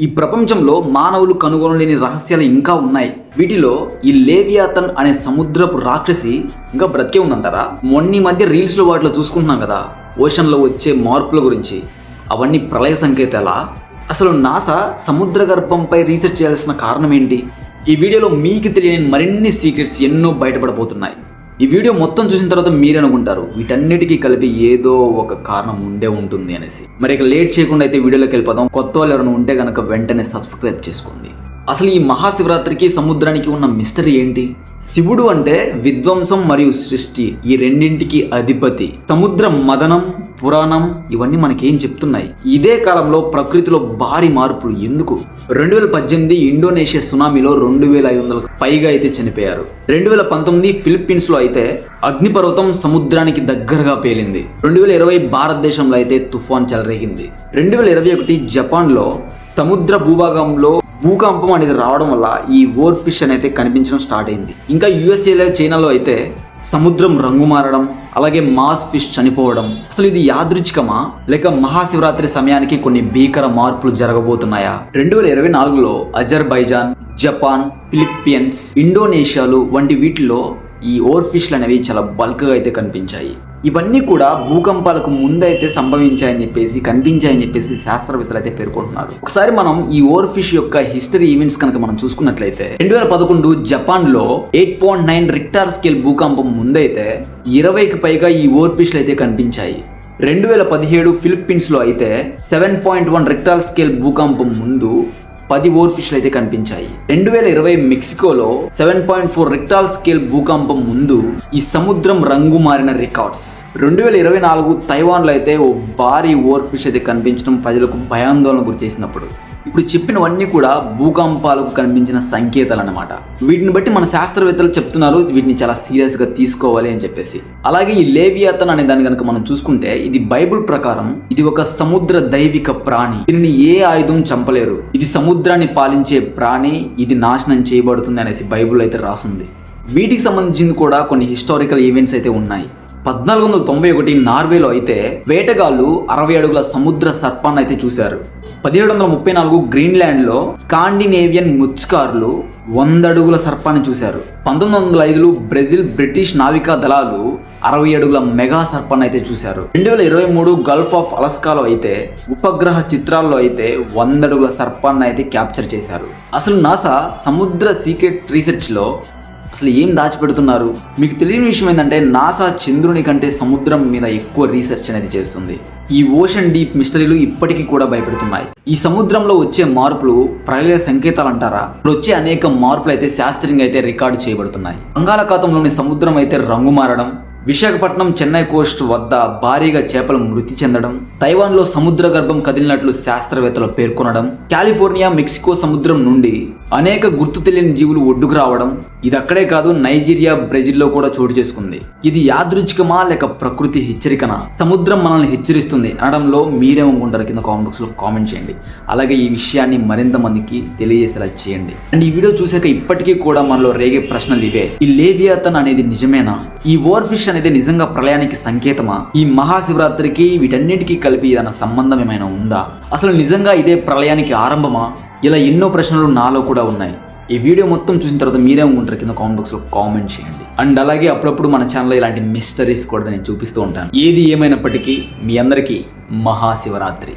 ఈ ప్రపంచంలో మానవులు కనుగొనలేని రహస్యాలు ఇంకా ఉన్నాయి. వీటిలో ఈ లేవియాతన్ అనే సముద్రపు రాక్షసి ఇంకా బ్రతికే ఉందంటారా? మొన్న మధ్య రీల్స్లో వాటిలో చూసుకుంటున్నాం కదా ఓషన్లో వచ్చే మార్పుల గురించి. అవన్నీ ప్రళయ సంకేతాలా? అసలు నాసా సముద్ర గర్భంపై రీసెర్చ్ చేయాల్సిన కారణం ఏంటి? ఈ వీడియోలో మీకు తెలియని మరిన్ని సీక్రెట్స్ ఎన్నో బయటపడబోతున్నాయి. ఈ వీడియో మొత్తం చూసిన తర్వాత మీరు అనుకుంటారు వీటన్నిటికీ కలిపి ఏదో ఒక కారణం ఉండే ఉంటుంది అనేసి. మరి ఇక లేట్ చేయకుండా అయితే వీడియోలోకి వెళ్ళిపోదాం. కొత్త వాళ్ళు ఎవరైనా ఉంటే కనుక వెంటనే సబ్స్క్రైబ్ చేసుకోండి. అసలు ఈ మహాశివరాత్రికి సముద్రానికి ఉన్న మిస్టరీ ఏంటి? శివుడు అంటే విధ్వంసం మరియు సృష్టి ఈ రెండింటికి అధిపతి. సముద్ర మదనం పురాణం ఇవన్నీ మనకేం చెప్తున్నాయి. ఇదే కాలంలో ప్రకృతిలో భారీ మార్పులు ఎందుకు? రెండు వేల పద్దెనిమిది ఇండోనేషియా సునామీలో రెండు వేల ఐదు వందలకు పైగా అయితే చనిపోయారు. రెండు వేల పంతొమ్మిది ఫిలిప్పీన్స్లో అయితే అగ్నిపర్వతం సముద్రానికి దగ్గరగా పేలింది. రెండు వేల ఇరవై భారతదేశంలో అయితే తుఫాన్ చెలరేగింది. రెండు వేల ఇరవై ఒకటి జపాన్లో సముద్ర భూభాగంలో భూకంపం అనేది రావడం వల్ల ఈ ఓర్ ఫిష్ అనేది కనిపించడం స్టార్ట్ అయింది. ఇంకా యుఎస్ఏలో చైనాలో అయితే సముద్రం రంగు మారడం అలాగే మాస్ ఫిష్ చనిపోవడం అసలు ఇది యాదృచ్ఛికమా? లేక మహాశివరాత్రి సమయానికి కొన్ని భీకర మార్పులు జరగబోతున్నాయా? రెండు వేల ఇరవై నాలుగులో అజర్బైజాన్ జపాన్ ఫిలిప్పీన్స్ ఇండోనేషియాలు వంటి వీటిలో ఈ ఓర్ ఫిష్లు అనేవి చాలా బల్క్గా అయితే కనిపించాయి. ఇవన్నీ కూడా భూకంపాలకు ముందైతే సంభవించాయని చెప్పేసి కనిపించాయని చెప్పేసి శాస్త్రవేత్తలు అయితే పేర్కొంటున్నారు. ఒకసారి మనం ఈ ఓవర్ ఫిష్ యొక్క హిస్టరీ ఈవెంట్స్ కనుక మనం చూసుకున్నట్లయితే రెండు వేల పదకొండు జపాన్లో eight point nine Richter scale భూకంపం ముందైతే ఇరవైకి పైగా ఈ ఓవర్ ఫిష్లు అయితే కనిపించాయి. రెండు వేల పదిహేడు ఫిలిప్పీన్స్లో అయితే seven point one Richter scale భూకంపం ముందు పది ఓర్ ఫిష్లు అయితే కనిపించాయి. రెండు వేల ఇరవై మెక్సికోలో seven point four Richter scale భూకంపం ముందు ఈ సముద్రం రంగు మారిన రికార్డ్స్. రెండు వేల ఇరవై నాలుగు తైవాన్లో అయితే ఓ భారీ ఓర్ ఫిష్ అయితే కనిపించడం ప్రజలకు భయాందోళన గురి చేసినప్పుడు. ఇప్పుడు చెప్పినవన్నీ కూడా భూకంపాలకు కనిపించిన సంకేతాలు అన్నమాట వీటిని బట్టి మన శాస్త్రవేత్తలు చెప్తున్నారు వీటిని చాలా సీరియస్గా తీసుకోవాలి అని చెప్పేసి. అలాగే ఈ లేవియాతన్ అనే దాన్ని కనుక మనం చూసుకుంటే ఇది బైబిల్ ప్రకారం ఇది ఒక సముద్ర దైవిక ప్రాణి. దీనిని ఏ ఆయుధం చంపలేరు. ఇది సముద్రాన్ని పాలించే ప్రాణి ఇది నాశనం చేయబడుతుంది అనేసి బైబిల్ అయితే రాసింది. వీటికి సంబంధించింది కూడా కొన్ని హిస్టారికల్ ఈవెంట్స్ అయితే ఉన్నాయి. పద్నాలుగు వందల తొంభై ఒకటి నార్వేలో అయితే వేటగాళ్ళు అరవై అడుగుల సముద్ర సర్పాన్ని అయితే చూశారు. పదిహేడు వందల ముప్పై నాలుగు గ్రీన్లాండ్లో స్కాండినేవియన్ ముచ్కార్లు వంద అడుగుల సర్పాన్ని చూశారు. పంతొమ్మిది వందల ఐదులో బ్రెజిల్ బ్రిటిష్ నావికా దళాలు అరవై అడుగుల మెగా సర్పాన్ని అయితే చూశారు. రెండు వేల ఇరవై మూడు గల్ఫ్ ఆఫ్ అలస్కాలో అయితే ఉపగ్రహ చిత్రాల్లో అయితే వంద అడుగుల సర్పాన్ని అయితే క్యాప్చర్ చేశారు. అసలు నాసా సముద్ర సీక్రెట్ రీసెర్చ్లో అసలు ఏం దాచిపెడుతున్నారు? మీకు తెలియని విషయం ఏంటంటే నాసా చంద్రుని కంటే సముద్రం మీద ఎక్కువ రీసెర్చ్ అనేది చేస్తుంది. ఈ ఓషన్ డీప్ మిస్టరీలు ఇప్పటికీ కూడా భయపెడుతున్నాయి. ఈ సముద్రంలో వచ్చే మార్పులు ప్రళయ సంకేతాలు అంటారా ఇప్పుడు వచ్చే అనేక మార్పులు అయితే శాస్త్రీయంగా అయితే రికార్డు చేయబడుతున్నాయి. బంగాళాఖాతంలోని సముద్రం అయితే రంగు మారడం విశాఖపట్నం చెన్నై కోస్ట్ వద్ద భారీగా చేపలు మృతి చెందడం తైవాన్లో సముద్ర గర్భం కదిలినట్లు శాస్త్రవేత్తలు పేర్కొనడం కాలిఫోర్నియా మెక్సికో సముద్రం నుండి అనేక గుర్తు తెలియని జీవులు ఒడ్డుకు రావడం ఇది అక్కడే కాదు నైజీరియా బ్రెజిల్లో కూడా చోటు చేసుకుంది. ఇది యాదృచ్ఛికమా లేక ప్రకృతి హెచ్చరికనా? సముద్రం మనల్ని హెచ్చరిస్తుంది అనడంలో మీరేమనుకుంటారు కింద కామెంట్ బాక్స్లో కామెంట్ చేయండి. అలాగే ఈ విషయాన్ని మరింత మందికి తెలియజేసేలా చేయండి. అండ్ ఈ వీడియో చూసాక ఇప్పటికీ కూడా మనలో రేగే ప్రశ్నలు ఇవే. ఈ లేవియాతన్ అనేది నిజమేనా? ఈ ఓవర్ ఫిష్ అనేది నిజంగా ప్రళయానికి సంకేతమా? ఈ మహాశివరాత్రికి వీటన్నిటికీ కలిపి ఏదైనా సంబంధం ఏమైనా ఉందా? అసలు నిజంగా ఇదే ప్రళయానికి ఆరంభమా? ఇలా ఎన్నో ప్రశ్నలు నాలో కూడా ఉన్నాయి. ఈ వీడియో మొత్తం చూసిన తర్వాత మీరేమనుకుంటారు కింద కామెంట్ బాక్స్లో కామెంట్ చేయండి. అండ్ అలాగే అప్పుడప్పుడు మన ఛానల్లో ఇలాంటి మిస్టరీస్ కూడా నేను చూపిస్తూ ఉంటాను. ఏది ఏమైనప్పటికీ మీ అందరికీ మహాశివరాత్రి.